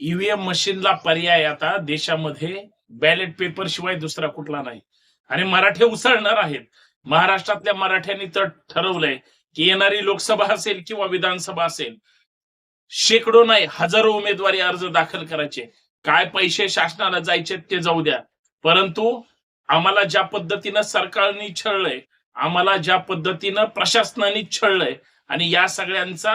EVM मशीनला पर्याय आता देशामध्ये बॅलेट पेपर शिवाय दुसरा कुठला नाही. आणि मराठे उसळणार आहेत. महाराष्ट्रातल्या मराठ्यांनी तर ठरवलंय की येणारी लोकसभा असेल किंवा विधानसभा असेल शेकडो नाही हजारो उमेदवारी अर्ज दाखल करायचे. काय पैसे शासनाला जायचे ते जाऊ द्या. परंतु आम्हाला ज्या पद्धतीनं सरकारने छळलंय आम्हाला ज्या पद्धतीनं प्रशासनाने छळलंय आणि या सगळ्यांचा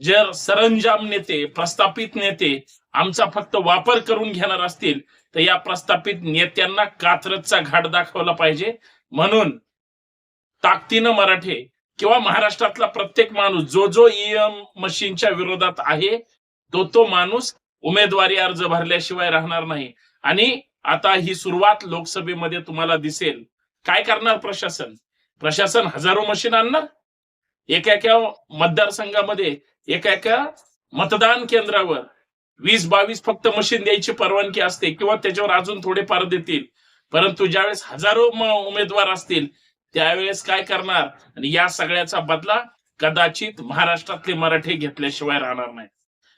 जर सरंजाम नेते प्रस्थापित नेते आमचा फक्त वापर करून घेणार असतील तर या प्रस्थापित नेत्यांना कात्रजचा घाट दाखवला पाहिजे. म्हणून ताकदीनं मराठे किंवा महाराष्ट्रातला प्रत्येक माणूस जो जो ईएम मशीनच्या विरोधात आहे तो तो माणूस उमेदवारी अर्ज भरल्याशिवाय राहणार नाही. आणि आता ही सुरुवात लोकसभेमध्ये तुम्हाला दिसेल. काय करणार प्रशासन? प्रशासन हजारो मशीन आणणार? एका एका मतदारसंघामध्ये एका एका मतदान केंद्रावर वीस बावीस फक्त मशीन द्यायची परवानगी असते किंवा त्याच्यावर अजून थोडेफार देतील. परंतु ज्यावेळेस हजारो उमेदवार असतील त्यावेळेस काय करणार? आणि या सगळ्याचा बदला कदाचित महाराष्ट्रातले मराठे घेतल्याशिवाय राहणार नाही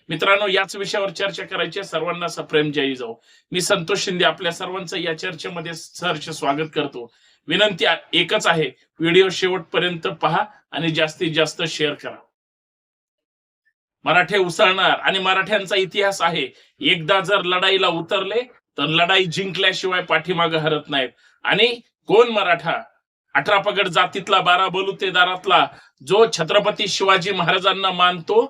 मित्रांनो याच विषयावर चर्चा करायची सर्वांना सप्रेम जयी जाऊ मी संतोष शिंदे आपल्या सर्वांचं या चर्चेमध्ये सहर्ष स्वागत करतो. विनंती एकच आहे. व्हिडिओ शेवटपर्यंत पहा आणि जास्तीत जास्त शेअर करा. मराठे उसळणार आणि मराठ्यांचा इतिहास आहे. एकदा जर लढाईला उतरले तर लढाई जिंकल्याशिवाय पाठीमागं हरत नाहीत. आणि कोण मराठा? अठरा पगड जातीतला बारा बलुतेदारातला जो छत्रपती शिवाजी महाराजांना मानतो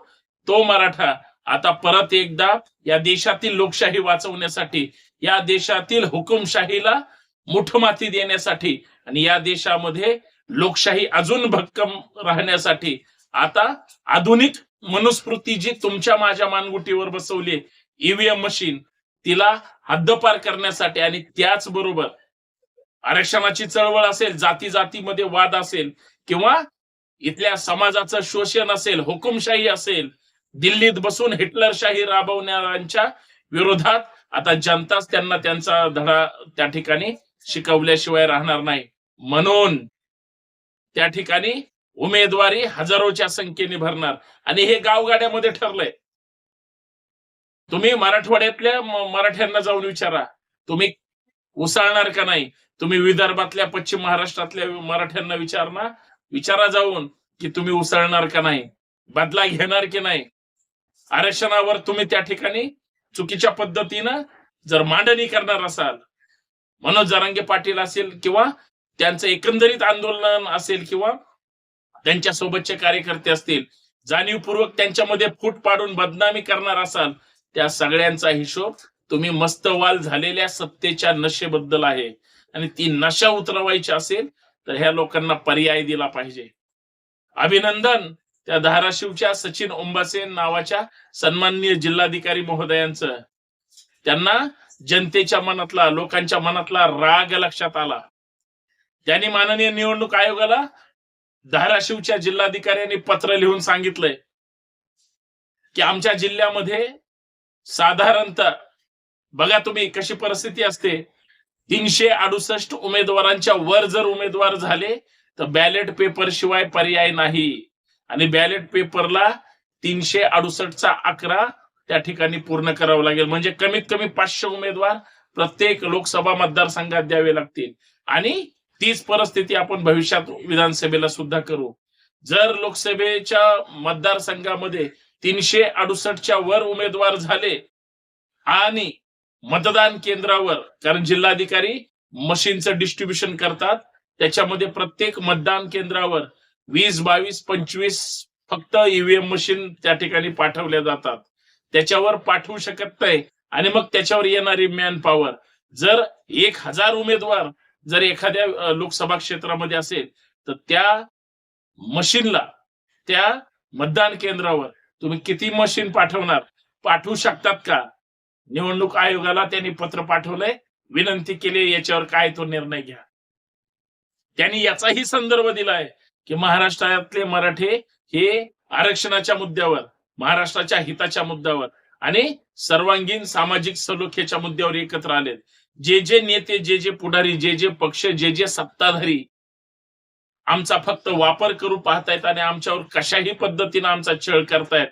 तो मराठा. आता परत एकदा या देशातील लोकशाही वाचवण्यासाठी या देशातील हुकुमशाहीला मुठमाती देण्यासाठी आणि या देशामध्ये लोकशाही अजून भक्कम राहण्यासाठी आता आधुनिक मनुस्मृती जी तुमच्या माझ्या मानगुटीवर बसवली ईव्हीएम मशीन तिला हद्दपार करण्यासाठी आणि त्याचबरोबर आरक्षणाची चळवळ असेल जाती जातीमध्ये वाद असेल किंवा इथल्या समाजाचं शोषण असेल हुकुमशाही असेल दिल्लीत बसून हिटलरशाही राबवणाऱ्यांच्या विरोधात आता जनताच त्यांना त्यांचा धडा त्या ठिकाणी शिकवल्याशिवाय राहणार नाही. म्हणून त्या ठिकाणी उमेदवारी हजारोच्या संख्येने भरणार. आणि हे गावगाड्यामध्ये ठरलंय. तुम्ही मराठवाड्यातल्या मराठ्यांना जाऊन विचारा. तुम्ही उसळणार का नाही? तुम्ही विदर्भातल्या पश्चिम महाराष्ट्रातल्या मराठ्यांना विचारणार विचारा जाऊन की तुम्ही उसळणार का नाही? बदला घेणार की नाही? आरक्षणावर तुम्ही त्या ठिकाणी चुकीच्या पद्धतीनं जर मांडणी करणार असाल मनोज जरांगे पाटील असेल किंवा त्यांचं एकंदरीत आंदोलन असेल किंवा त्यांच्या सोबतचे कार्यकर्ते असतील जाणीवपूर्वक त्यांच्यामध्ये फूट पाडून बदनामी करणार असाल त्या सगळ्यांचा हिशोब तुम्ही मस्तवाल झालेल्या सत्तेच्या नशेबद्दल आहे. आणि ती नशा उतरवायची असेल तर ह्या लोकांना पर्याय दिला पाहिजे. अभिनंदन त्या धाराशिवच्या सचिन ओंबासेन नावाच्या सन्माननीय जिल्हाधिकारी महोदयांचं. त्यांना जनतेच्या मनातला लोकांच्या मनातला राग लक्षात आला. त्यांनी माननीय निवडणूक आयोगाला धाराशिवच्या जिल्हाधिकाऱ्यांनी पत्र लिहून सांगितलंय की आमच्या जिल्ह्यामध्ये साधारणतः बघा तुम्ही कशी परिस्थिती असते तीनशे अडुसष्ट उमेदवारांच्या वर जर उमेदवार झाले तर बॅलेट पेपर शिवाय पर्याय नाही. आणि बॅलेट पेपरला तीनशे अडुसष्टचा अकरा त्या ठिकाणी पूर्ण करावं लागेल. म्हणजे कमीत कमी पाचशे उमेदवार प्रत्येक लोकसभा मतदारसंघात द्यावे लागतील. आणि तीच परिस्थिती आपण भविष्यात विधानसभेला सुद्धा करू. जर लोकसभेच्या मतदारसंघामध्ये तीनशे अडुसष्टच्या वर उमेदवार झाले आणि मतदान केंद्रावर कारण जिल्हाधिकारी मशीनचं डिस्ट्रीब्युशन करतात त्याच्यामध्ये प्रत्येक मतदान केंद्रावर वीस बावीस पंचवीस फक्त ईव्हीएम मशीन त्या ठिकाणी पाठवल्या जातात. त्याच्यावर पाठवू शकत नाही आणि मग त्याच्यावर येणारी मॅन पॉवर जर एक हजार उमेदवार जर एखाद्या लोकसभा क्षेत्रामध्ये असेल तर त्या मशीनला त्या मतदान केंद्रावर तुम्ही किती मशीन पाठवणार पाठवू शकतात का? निवडणूक आयोगाला त्यांनी पत्र पाठवलंय विनंती केली याच्यावर काय तो निर्णय घ्या. त्यांनी याचाही संदर्भ दिलाय की महाराष्ट्रातले मराठे हे आरक्षणाच्या मुद्द्यावर महाराष्ट्राच्या हिताच्या मुद्द्यावर आणि सर्वांगीण सामाजिक सलोख्याच्या मुद्द्यावर एकत्र आलेत. जे जे नेते जे जे पुढारी जे जे पक्ष जे जे सत्ताधारी आमचा फक्त वापर करू पाहतायत आणि आमच्यावर कशाही पद्धतीनं आमचा छळ करतायत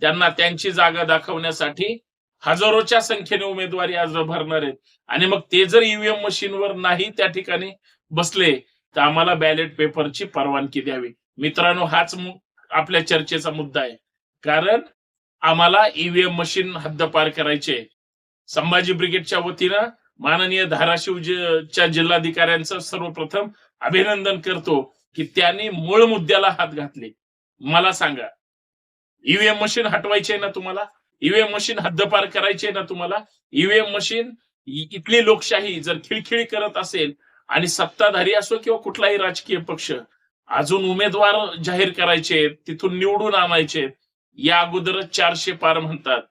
त्यांना त्यांची जागा दाखवण्यासाठी हजारोच्या संख्येने उमेदवारी अर्ज भरणार आहेत. आणि मग ते जर ईव्हीएम मशीनवर नाही त्या ठिकाणी बसले तर आम्हाला बॅलेट पेपरची परवानगी द्यावी. मित्रांनो हाच आपल्या चर्चेचा मुद्दा आहे. कारण आम्हाला ईव्हीएम मशीन हद्दपार करायचे. संभाजी ब्रिगेडच्या वतीनं माननीय धाराशिव च्या जिल्हाधिकाऱ्यांचं सर्वप्रथम अभिनंदन करतो की त्यांनी मूळ मुद्द्याला हात घातले. मला सांगा ईव्हीएम मशीन हटवायचे ना तुम्हाला? ईव्हीएम मशीन हद्दपार करायचे ना तुम्हाला? ईव्हीएम मशीन इथली लोकशाही जर खिळखिळी करत असेल आणि सत्ताधारी असो किंवा कुठलाही राजकीय पक्ष अजून उमेदवार जाहीर करायचे तिथून निवडून आणायचे या अगोदरच चारशे पार म्हणतात.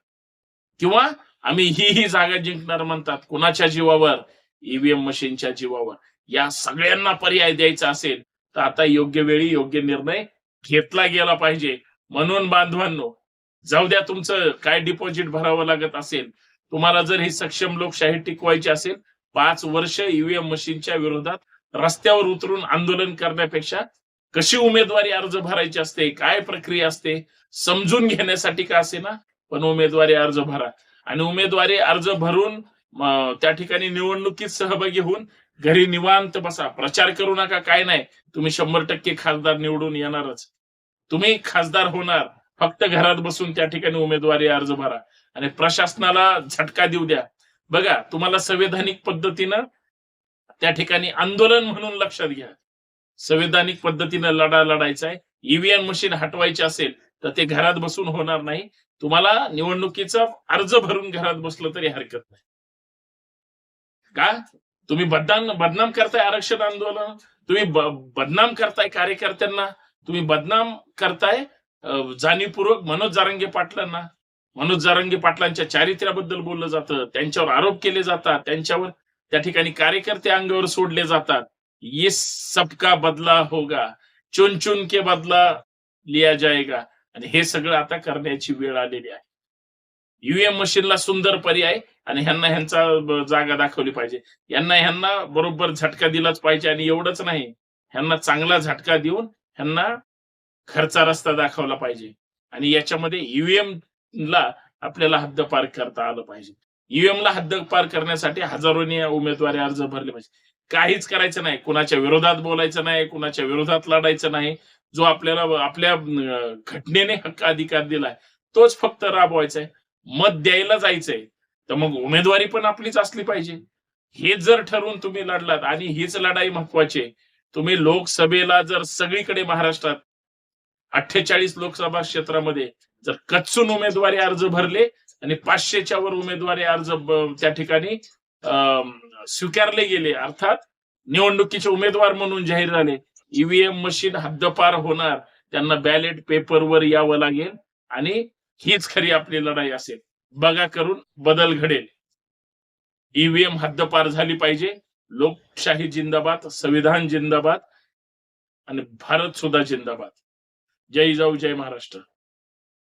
किंवा आम्ही ही ही जागा जिंकणार म्हणतात. कुणाच्या जीवावर? ईव्हीएम मशीनच्या जीवावर. या सगळ्यांना पर्याय द्यायचा असेल तर आता योग्य वेळी योग्य निर्णय घेतला गेला पाहिजे. म्हणून बांधवांनो जाऊ द्या तुमचं काय डिपॉझिट भरावं लागत असेल. तुम्हाला जर ही सक्षम लोकशाही टिकवायची असेल पाच वर्ष ईव्हीएम मशीनच्या विरोधात रस्त्यावर उतरून आंदोलन करण्यापेक्षा कशी उमेदवारी अर्ज भरायची असते काय प्रक्रिया असते समजून घेण्यासाठी का असे ना? पण उमेदवारी अर्ज भरा. आणि उमेदवारी अर्ज भरून त्या ठिकाणी निवडणुकीत सहभागी होऊन घरी निवांत बसा. प्रचार करू नका काय नाही. तुम्ही शंभर टक्के खासदार निवडून येणारच. तुम्ही खासदार होणार. फक्त घरात बसून त्या ठिकाणी उमेदवारी अर्ज भरा. आणि प्रशासनाला झटका देऊ द्या. बघा तुम्हाला संवैधानिक पद्धतीनं त्या ठिकाणी आंदोलन म्हणून लक्षात घ्या. संवैधानिक पद्धतीनं लढा लढायचा आहे ईव्हीएम मशीन हटवायची असेल तर ते घरात बसून होणार नाही. तुम्हाला निवडणुकीचा अर्ज भरून घरात बसलं तरी हरकत नाही. का? तुम्ही बदनाम बदनाम करताय आरक्षण आंदोलन. तुम्ही बदनाम करताय कार्यकर्त्यांना. तुम्ही बदनाम करताय जाणीवपूर्वक मनोज जारंगे पाटलांना. मनोज जारंगे पाटलांच्या चारित्र्याबद्दल बोललं जातं. त्यांच्यावर आरोप केले जातात. त्यांच्यावर त्या ठिकाणी कार्यकर्ते अंगावर सोडले जातात. ये सबका बदला होगा चुन चुन के बदला लिया जाएगा. आणि हे सगळं आता करण्याची वेळ आलेली आहे. युएम मशीनला सुंदर पर्याय आणि ह्यांना ह्यांचा जागा दाखवली पाहिजे. यांना ह्यांना बरोबर झटका दिलाच पाहिजे आणि एवढंच नाही. ह्यांना चांगला झटका देऊन ह्यांना खर्चा रस्ता दाखवला पाहिजे. आणि याच्यामध्ये युएम ला आपल्याला हद्दपार करता आलं पाहिजे. ईव्हीएम ला हद्दपार करण्यासाठी हजारोनी उमेदवारी अर्ज भरले पाहिजे. काहीच करायचं नाही. कुणाच्या विरोधात बोलायचं नाही कुणाच्या विरोधात लढायचं नाही. जो आपल्याला आपल्या घटनेने हक्क अधिकार दिलाय तोच फक्त राबवायचा आहे मत द्यायला जायचंय. तर मग उमेदवारी पण आपलीच असली पाहिजे. हे जर ठरवून तुम्ही लढलात आणि हीच लढाई महत्वाची आहे. तुम्ही लोकसभेला जर सगळीकडे महाराष्ट्रात अठ्ठेचाळीस लोकसभा क्षेत्रामध्ये जर कच्चून उमेदवारी अर्ज भरले आणि पाचशेच्या वर उमेदवारी अर्ज त्या ठिकाणी अं, स्वीकारले गेले. अर्थात निवडणुकीचे उमेदवार म्हणून जाहीर झाले. ईव्हीएम मशीन हद्दपार होणार. त्यांना बॅलेट पेपरवर यावं लागेल. आणि हीच खरी आपली लढाई असेल. बघा करून बदल घडेल. ईव्हीएम हद्दपार झाली पाहिजे. लोकशाही जिंदाबाद संविधान जिंदाबाद आणि भारत सुद्धा जिंदाबाद. जय जाऊ जय महाराष्ट्र.